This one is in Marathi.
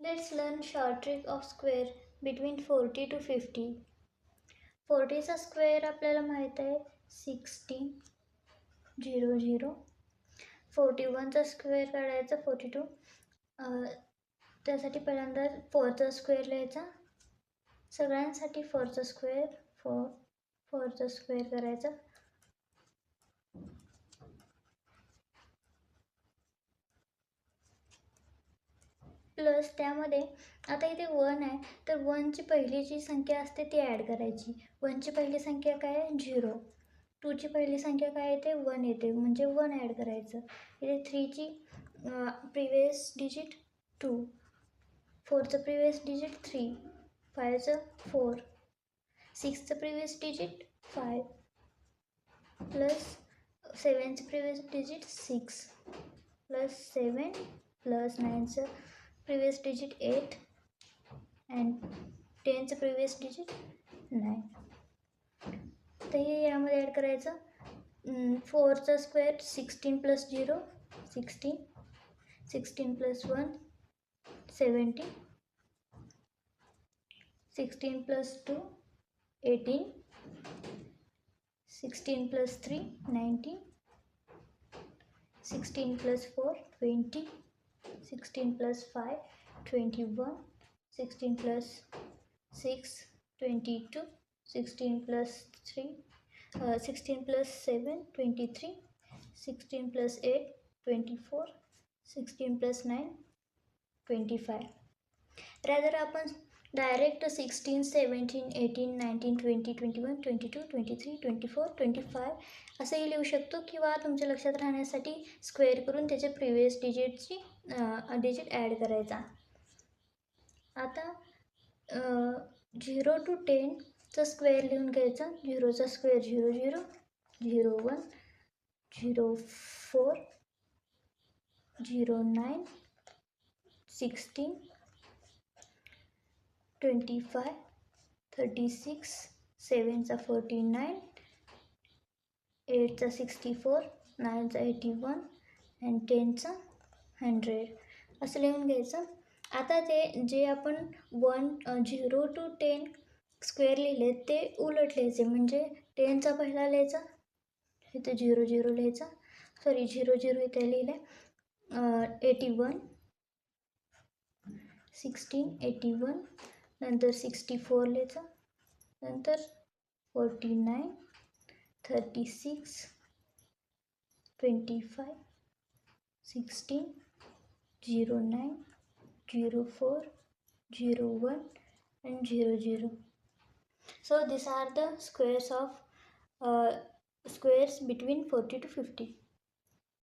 Let's learn short trick of square between 40 to 50. 40चा स्क्वेअर आपल्याला माहीत आहे सिक्स्टीन झिरो झिरो फोर्टी वनचा स्क्वेअर काढायचा फोर्टी टू त्यासाठी पहिल्यांदा फोरचा स्क्वेअर लिहायचा. सगळ्यांसाठी फोरचा स्क्वेअर फोर फोरचा स्क्वेअर करायचा. प्लस त्यामध्ये आता इथे वन आहे. तर वनची पहिली जी संख्या असते ती ॲड करायची. वनची पहिली संख्या काय आहे? झिरो टूची पहिली संख्या काय येते? वन येते. म्हणजे वन ॲड करायचं. इथे थ्रीची प्रिवियस डिजिट टू फोरचं प्रिवियस डिजिट थ्री फायचं फोर सिक्सचं previous digit five plus सेवनचं previous digit six plus seven plus नाईनचं previous digit eight and टेनचं प्रिवियस डिजिट नाईन तर हे यामध्ये ॲड करायचं. फोरचा square sixteen plus zero sixteen sixteen plus one seventeen sixteen plus two eighteen sixteen plus three nineteen sixteen plus four twenty sixteen plus five twenty one sixteen plus six twenty two sixteen plus three sixteen plus seven twenty three sixteen plus eight twenty four sixteen plus nine twenty five rather आपण Direct sixteen seventeen eighteen nineteen twenty twenty one twenty two twenty three twenty four twenty five असंही लिहू शकतो किंवा तुमच्या लक्षात राहण्यासाठी स्क्वेअर करून त्याचे प्रिवियस डिजिटची डिजिट ॲड करायचा. आता झिरो टू टेनचा स्क्वेअर लिहून घ्यायचा. झिरोचा square zero zero zero one zero four zero nine sixteen twenty five thirty six सेवनचा forty nine एटचा सिक्स्टी फोर नाईनचा एटी वन अँड टेनचा हंड्रेड. असं लिहून घ्यायचं. आता ते जे आपण one zero to ten square लिहिले ते उलट लिहायचे. म्हणजे टेनचा पहिला लिहायचा इथे झिरो झिरो लिहायचा. सॉरी झिरो झिरो इथे लिहिलं. Eighty one sixteen eighty one नंतर सिक्स्टी फोर लिहायचं नंतर forty nine thirty six twenty five sixteen zero nine zero four zero one and zero zero so these are the squares of uh, squares between 40 to 50